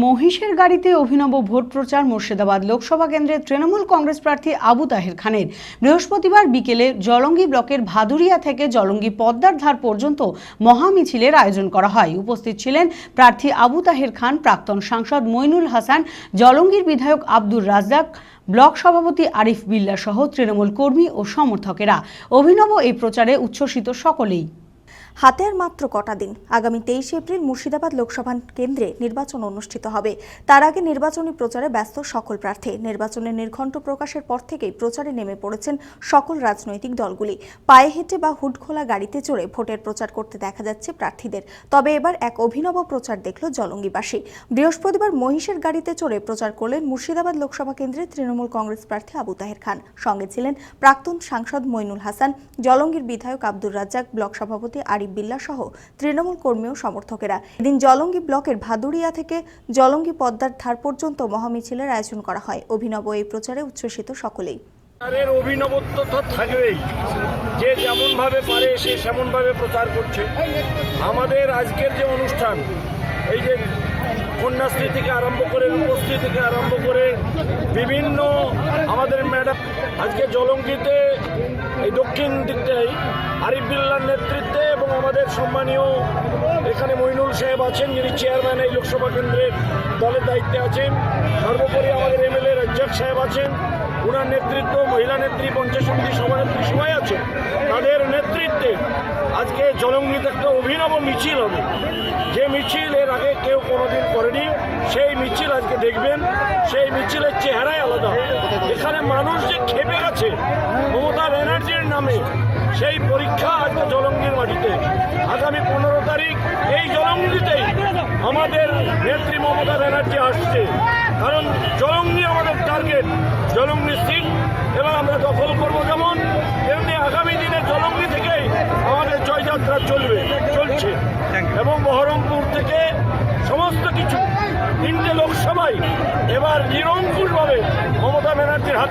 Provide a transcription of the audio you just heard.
মহিষের গাড়িতে অভিনব ভোট প্রচার মুর্শিদাবাদ লোকসভা কেন্দ্রের তৃণমূল কংগ্রেস প্রার্থী আবু তাহের খানের। বৃহস্পতিবার বিকেলে জলঙ্গি ব্লকের ভাদুরিয়া থেকে জলঙ্গি পদ্মার ধার পর্যন্ত মহামিছিলের আয়োজন করা হয়। উপস্থিত ছিলেন প্রার্থী আবু তাহের খান, প্রাক্তন সাংসদ মইনুল হাসান, জলঙ্গির বিধায়ক আব্দুর রাজ্জাক, ব্লক সভাপতি আরিফ বিল্লা সহ তৃণমূল কর্মী ও সমর্থকেরা। অভিনব এই প্রচারে উচ্ছ্বসিত সকলেই। হাতে আর মাত্র কটা দিন। আগামী তেইশে এপ্রিল মুর্শিদাবাদ লোকসভা কেন্দ্রে নির্বাচন অনুষ্ঠিত হবে। তার আগে নির্বাচনী প্রচারে ব্যস্ত সকল প্রার্থী। নির্বাচনের নির্ঘণ্ট প্রকাশের পর থেকেই প্রচারে নেমে পড়েছেন সকল রাজনৈতিক দলগুলি। পায়ে হেঁটে বা হুডখোলা গাড়িতে চড়ে ভোটের প্রচার করতে দেখা যাচ্ছে প্রার্থীদের। তবে এবার এক অভিনব প্রচার দেখল জলঙ্গিবাসী। বৃহস্পতিবার মহিষের গাড়িতে চড়ে প্রচার করলেন মুর্শিদাবাদ লোকসভা কেন্দ্রের তৃণমূল কংগ্রেস প্রার্থী আবু তাহের খান। সঙ্গে ছিলেন প্রাক্তন সাংসদ মইনুল হাসান, জলঙ্গির বিধায়ক আব্দুর রাজ্জাক, ব্লক সভাপতি আরিফ বিল্লা সহ তৃণমূল কর্মী ও সমর্থকেরা। এদিন জলঙ্গি ব্লকের ভাদুরিয়া থেকে জলঙ্গি পদ্মার ধার পর্যন্ত মহামিছিলের আয়োজন করা হয়। অভিনব এই প্রচারে উচ্ছ্বসিত সকলেই। অভিনবত্ব তো থাকবেই। যে পারে, সে প্রচার করছে। আমাদের আজকের যে অনুষ্ঠান, এই যে কন্যাশ্রী থেকে আরম্ভ করে, রূপশ্রী থেকে আরম্ভ করে, বিভিন্ন আমাদের ম্যাডাম, আজকে জলঙ্গিতে, এই দক্ষিণ দিকটাই আরিফ বিল্লার নেতৃত্বে এবং আমাদের সম্মানীয় এখানে মইনুল সাহেব আছেন, যিনি চেয়ারম্যান এই লোকসভা কেন্দ্রের দলের দায়িত্বে আছেন। সর্বোপরি আমাদের এমএলএ রাজ্জাক সাহেব আছেন। ওনার নেতৃত্ব মহিলা নেত্রী পঞ্চায়েত সমিতি সভানেত্রী সবাই আছে তাদের নেতৃত্বে আজকে জলঙ্গিতে একটা অভিনব মিছিল হবে। যে মিছিল এর আগে কেউ কোনোদিন করেনি, সেই মিছিল আজকে দেখবেন। সেই মিছিলের চেহারাই আলাদা। এখানে মানুষ যে খেপে গেছে মমতা ব্যানার্জির নামে সেই পরীক্ষা আজকে জলঙ্গির মাটিতে। আগামী পনেরো তারিখ এই জলঙ্গিতেই আমাদের নেত্রী মমতা ব্যানার্জি আসছে। কারণ জলঙ্গি আমাদের টার্গেট জলঙ্গি সিট এবং আমরা দখল করব যেমন তেমনি আগামী দিনে জলঙ্গি থেকেই আমাদের জয়যাত্রা চলবে চলছে। এবং বহরমপুর থেকে সমস্ত কিছু তিনটে লোকসভায় এবার নিরঙ্কুশভাবে মমতা ব্যানার্জির হাত